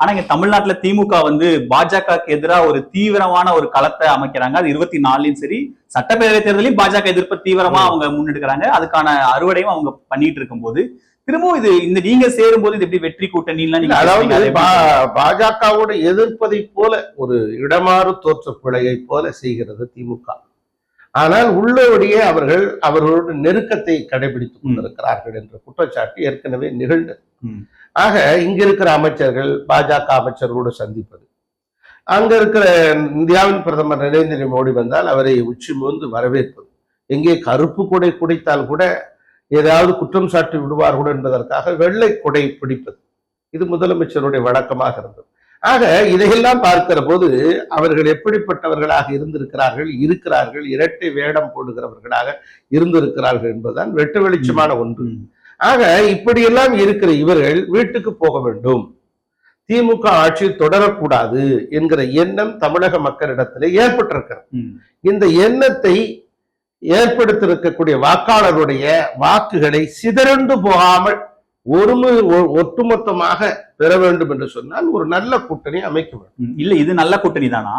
ஆனா இங்க தமிழ்நாட்டுல திமுக வந்து பாஜகவுக்கு எதிராக ஒரு தீவிரமான ஒரு களத்தை அமைக்கிறாங்க. அது இருபத்தி நாலுலயும் சரி சட்டப்பேரவை தேர்தலையும் பாஜக எதிர்ப்பை தீவிரமா அவங்க முன்னெடுக்கிறாங்க. அதுக்கான அறுவடையும் அவங்க பண்ணிட்டு இருக்கும்போது திரும்பவும் இது இந்த நீங்க சேரும் போது இது எப்படி வெற்றி நீங்க அதாவது பாஜகவோடு எதிர்ப்பதை போல ஒரு இடமாறு தோற்ற பிழையை போல செய்கிறது திமுக. ஆனால் உள்ளபடியே அவர்கள் அவர்களோட நெருக்கத்தை கடைபிடித்துக் கொண்டிருக்கிறார்கள் என்ற குற்றச்சாட்டு ஏற்கனவே நிகழ்ந்தது. ஆக இங்க இருக்கிற அமைச்சர்கள் பாஜக அமைச்சர்களோடு சந்திப்பது. அங்க இருக்கிற இந்தியாவின் பிரதமர் நரேந்திர மோடி வந்தால் அவரை உச்சி மோந்து வரவேற்பது. எங்கே கருப்பு கொடை குடைத்தால் கூட ஏதாவது குற்றம் சாட்டி விடுவார்கள் என்பதற்காக வெள்ளை கொடை பிடிப்பது. இது முதலமைச்சருடைய வழக்கமாக இருந்தது. ஆக இதையெல்லாம் பார்க்கிற போது அவர்கள் எப்படிப்பட்டவர்களாக இருந்திருக்கிறார்கள் இருக்கிறார்கள் இரட்டை வேடம் போடுகிறவர்களாக இருந்திருக்கிறார்கள் என்பதுதான் வெட்டு வெளிச்சமான ஒன்று. ஆக இப்படியெல்லாம் இருக்கிற இவர்கள் வீட்டுக்கு போக வேண்டும் திமுக ஆட்சி தொடரக்கூடாது என்கிற எண்ணம் தமிழக மக்களிடத்திலே ஏற்பட்டிருக்கிறது. இந்த எண்ணத்தை ஏற்படுத்தியிருக்கக்கூடிய வாக்காளருடைய வாக்குகளை சிதறண்டு போகாமல் ஒருமு ஒட்டுமொத்தமாக பெற வேண்டும் என்று சொன்னால் ஒரு நல்ல கூட்டணி அமைக்க வேண்டும். இல்ல இது நல்ல கூட்டணி தானா